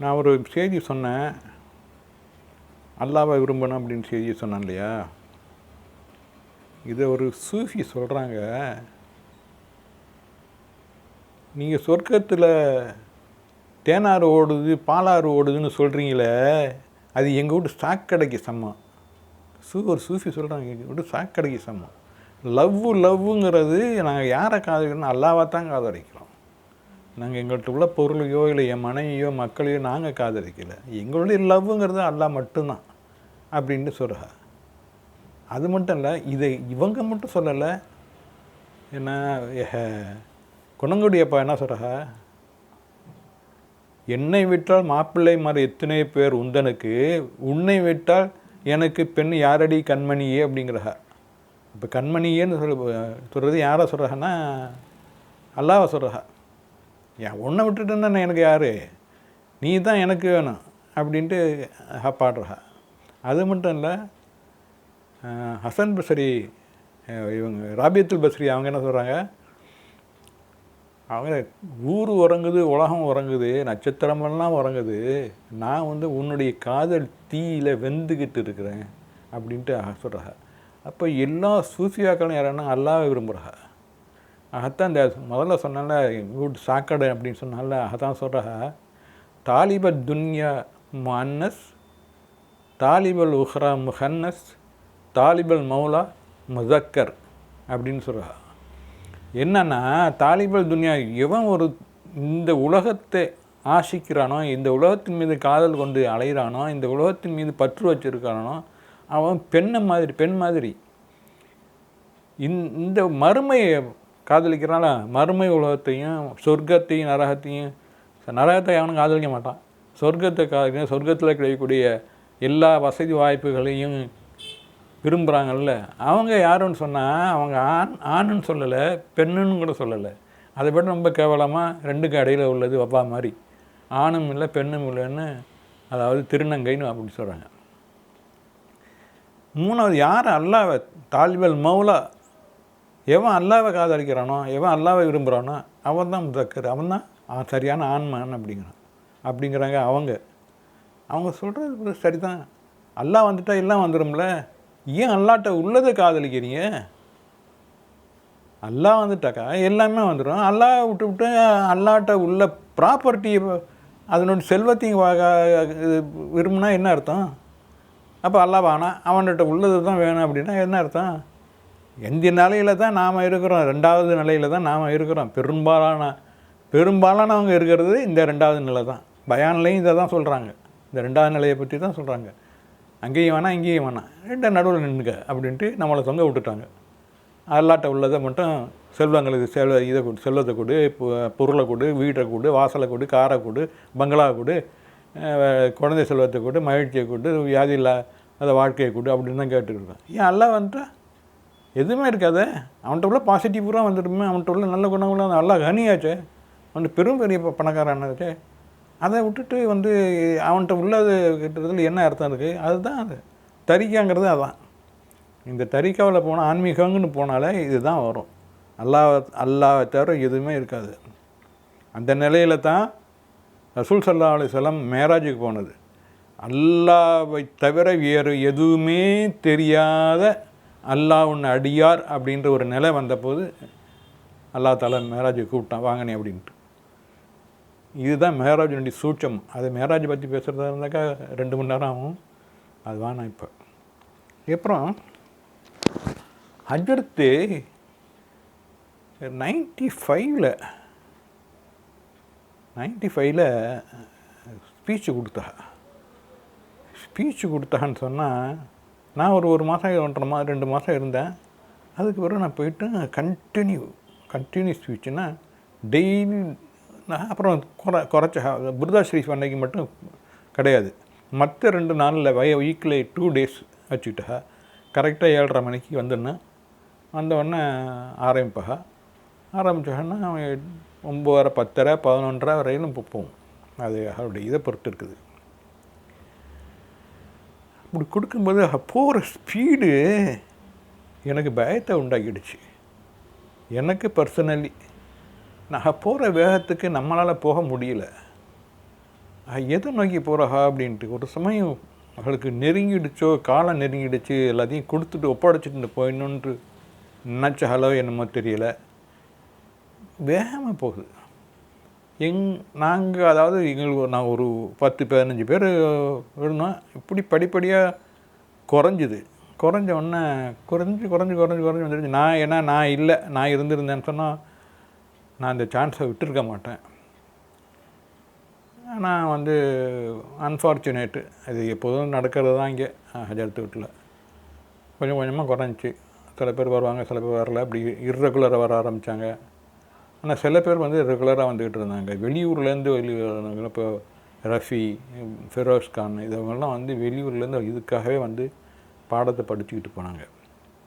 நான் ஒரு செய்தி சொன்னேன். அல்லாவை விரும்பணும் அப்படின்னு செய்தி சொன்னேன் இல்லையா? இதை ஒரு சூஃபி சொல்கிறாங்க நீங்கள் சொர்க்கத்தில் தேனாறு ஓடுது பாலாறு ஓடுதுன்னு சொல்கிறீங்களே அது எங்கள் வீட்டு சாக்கடைக்கு சமம். சூ ஒரு சூஃபி சொல்கிறாங்க எங்கள் வீட்டு சாக்கடைக்கு சமம். லவ்வு லவ்வுங்கிறது நாங்கள் யாரை காதலிக்கிறோம் அல்லாவை தான் காதலிக்கிறோம். நாங்கள் எங்கள்கிட்ட உள்ள பொருளையோ இல்லை என் மனைவியோ மக்களையோ நாங்கள் காதலிக்கலை. எங்களுடைய லவ்வுங்கிறது அல்லா மட்டும்தான் அப்படின்ட்டு சொல்கிறா அது மட்டும் இல்லை இதை இவங்க மட்டும் சொல்லலை. என்ன குணங்குடியப்பா குணங்குடி அப்பா என்ன சொல்கிறா என்னை விட்டால் மாப்பிள்ளை மாதிரி எத்தனை பேர் உந்தனுக்கு உன்னை விட்டால் எனக்கு பெண் யாரடி கண்மணியே அப்படிங்கிறா. இப்போ கண்மணியேன்னு சொல் சொல்கிறது யாரை சொல்கிறான்னா அல்லாவை சொல்கிறா ஏன் உன்னை விட்டுட்டுன்னா எனக்கு யார்? நீ தான் எனக்கு வேணும் அப்படின்ட்டு பாடுறா அது மட்டும் இல்லை ஹசன் பஸ்ரி இவங்க ராபியத்துல் பஸ்ரி அவங்க என்ன சொல்கிறாங்க அவங்க ஊர் உறங்குது உலகம் உறங்குது நட்சத்திரமெல்லாம் உறங்குது. நான் வந்து உன்னுடைய காதல் தீயில் வெந்துக்கிட்டு இருக்கிறேன் அப்படின்ட்டு சொல்கிறாங்க அப்போ எல்லா சூஃபியாக்களும் யாருன்னா அல்லாவை விரும்புகிறா அகத்தான் இந்த முதல்ல சொன்னால குட் சாக்கடை அப்படின்னு சொன்னால அகத்தான் சொல்கிறா தாலிப துன்யா மன்னஸ் தாலிபல் உஹ்ரா முஹன்னஸ் தாலிபல் மௌலா முசக்கர் அப்படின்னு சொல்கிறா என்னன்னா தாலிபல் துன்யா எவன் ஒரு இந்த உலகத்தை ஆசிக்கிறானோ இந்த உலகத்தின் மீது காதல் கொண்டு அலைகிறானோ இந்த உலகத்தின் மீது பற்று வச்சுருக்கானோ அவன் பெண்ணை மாதிரி பெண் மாதிரி. இந்த- இந்த மறுமையை காதலிக்கிறனால மறுமை உலகத்தையும் சொர்க்கத்தையும் நரகத்தையும் நரகத்தை அவனும் காதலிக்க மாட்டான். சொர்க்கத்தை காதலிக்க சொர்க்கத்தில் கிடைக்கக்கூடிய எல்லா வசதி வாய்ப்புகளையும் விரும்புகிறாங்கல்ல அவங்க யாருன்னு சொன்னால் அவங்க ஆண் ஆணுன்னு சொல்லலை பெண்ணுன்னு கூட சொல்லலை. அதை விட ரொம்ப கேவலமாக ரெண்டுக்கு இடையில் உள்ளது வப்பா மாதிரி. ஆணும் இல்லை பெண்ணும் இல்லைன்னு அதாவது திருநங்கைன்னு அப்படி சொல்கிறாங்க மூணாவது யார் அல்லாவை தாலிபல் மௌலா எவன் அல்லாவை காதலிக்கிறானோ எவன் அல்லாவை விரும்புகிறானோ அவன் தான் முதக்கர் அவன் தான் சரியான ஆன்மான் அப்படிங்கிறான். அப்படிங்கிறாங்க அவங்க. அவங்க சொல்கிறது சரிதான். அல்லாஹ் வந்துட்டா எல்லாம் வந்துடும்ல ஏன் அல்லாட்ட உள்ளதை காதலிக்கிறீங்க? அல்லாஹ் வந்துட்டாக்கா எல்லாமே வந்துடும் அல்லாஹ் விட்டு விட்டு அல்லாட்ட உள்ள ப்ராப்பர்ட்டி அதனுடைய செல்வத்தையும் விரும்புனா என்ன அர்த்தம்? அப்போ அல்லாஹ் வானா? அவன்கிட்ட உள்ளது தான் வேணும் அப்படின்னா என்ன அர்த்தம்? எந்த நிலையில தான் நாம் இருக்கிறோம்? ரெண்டாவது நிலையில தான் நாம் இருக்கிறோம். பெரும்பாலான பெரும்பாலானவங்க இருக்கிறது இந்த ரெண்டாவது நிலை தான். பயான்லையும் இதை தான் சொல்கிறாங்க இந்த ரெண்டாவது நிலையை பற்றி தான் சொல்கிறாங்க அங்கேயும் வேணாம் இங்கேயும் வேணாம். ரெண்டு நடுவில் நின்றுக்க அப்படின்ட்டு நம்மளை தொங்க விட்டுட்டாங்க. அல்லாட்ட உள்ளதை மட்டும் செல்வங்களுக்கு செல்வ இதை கொடு செல்வத்தை கொடு பொருளை கொடு வீட்டை கொடு வாசலை கொடு காரை கொடு பங்களா கொடு குழந்தை செல்வத்தை கொடு மகிழ்ச்சியை கொடு வியாதி இல்லாத வாழ்க்கையை கொடு அப்படின்னு தான் கேட்டுருக்கோம் ஏன் எல்லாம் வந்துட்டு? எதுவுமே இருக்காதே. அவன்கிட்ட உள்ள பாசிட்டிவ் பூரா வந்துடுமே. அவன்கிட்ட உள்ள நல்ல குணங்களும் நல்லா கனியாச்சு. அவன் பெரும் பெரிய ப- அதை விட்டுட்டு வந்து அவன்கிட்ட உள்ளது கிட்டத்தில் என்ன அர்த்தம் இருக்குது அதுதான் அது. தரிக்காங்கிறது அதான். இந்த தரிக்காவில் போனால் ஆன்மீகங்கன்னு போனாலே இதுதான் வரும். அல்லாஹ் அல்லாவை தவிர எதுவுமே இருக்காது. அந்த நிலையில தான் ரசூல் சல்லா அலிஸ்லாம் மேராஜுக்கு போனது. அல்லாவை தவிர வேறு எதுவுமே தெரியாத அல்லாஹ் உன்னை அடியார் அப்படின்ற ஒரு நிலை வந்தபோது அல்லா தாலா மேராஜை கூப்பிட்டான் வாங்கினே அப்படின்ட்டு. இதுதான் மேராஜினுடைய சூட்சம். அது மேராஜ் பற்றி பேசுகிறதா இருந்தாக்கா ரெண்டு மணி நேரம் ஆகும். அது வேணாம் இப்போ. அப்புறம் அடுத்து நைன்டி ஃபைவ்ல நைன்டி ஃபைவ்ல ஸ்பீச்சு கொடுத்தா. ஸ்பீச்சு கொடுத்தான்னு சொன்னால் நான் ஒரு ஒரு மாதம் ஒன்றரை மாதம் ரெண்டு மாதம் இருந்தேன். அதுக்கு பிறகு நான் போயிட்டு கண்டினியூ கண்டினியூ ஸ்பீச்சுன்னா டெய்லி நான் அப்புறம் குறை குறைச்ச புரதா ஸ்ரீஃப் அன்னைக்கு மட்டும் கிடையாது. மற்ற ரெண்டு நாளில் வய வீக்கில் டூ டேஸ் வச்சுக்கிட்டா கரெக்டாக ஏழரை மணிக்கு வந்துடனேன் வந்தவுடனே ஆரம்பிப்பா ஆரம்பித்தோன்னா அவன் ஒம்பதரை பத்தரை பதினொன்றரை வரையிலும் போவோம். அது அவருடைய இதை பொறுத்து இருக்குது. இப்படி கொடுக்கும்போது போகிற ஸ்பீடு எனக்கு பயத்தை உண்டாக்கிடுச்சு. எனக்கு பர்சனலி நான் போகிற வேகத்துக்கு நம்மளால் போக முடியல. எதை நோக்கி போகிறஹா அப்படின்ட்டு ஒரு சமயம் அவளுக்கு நெருங்கிடுச்சோ காலம் நெருங்கிடுச்சு எல்லாத்தையும் கொடுத்துட்டு ஒப்படைச்சிட்டு போயிடணுன்ட்டு நினச்சாலோ என்னமோ தெரியல. வேகமாக போகுது. எங் நாங்கள் அதாவது எங்களுக்கு நான் ஒரு பத்து பதினஞ்சு பேர் இருந்தோம் இப்படி படிப்படியாக குறைஞ்சிது. குறைஞ்ச உடனே குறைஞ்சி குறைஞ்சி குறைஞ்சி குறைஞ்சி வந்துடுச்சு நான் ஏன்னா நான் இல்லை. நான் இருந்திருந்தேன்னு சொன்னால் நான் இந்த சான்ஸை விட்டுருக்க மாட்டேன். நான் வந்து அன்ஃபார்ச்சுனேட்டு அது எப்போதும் நடக்கிறது தான் இங்கே. ஹஜரத்து வீட்டில். கொஞ்சம் கொஞ்சமாக குறைஞ்சி சில பேர் வருவாங்க சில பேர் வரல. அப்படி இர்ரெகுலராக வர ஆரம்பித்தாங்க ஆனால் சில பேர் வந்து ரெகுலராக வந்துக்கிட்டு இருந்தாங்க. வெளியூர்லேருந்து வெளியூர் இப்போ ரஃபி ஃபெரோஸ் கான் இதவங்கெல்லாம் வந்து வெளியூர்லேருந்து இதுக்காகவே வந்து பாடத்தை படிச்சுக்கிட்டு போனாங்க.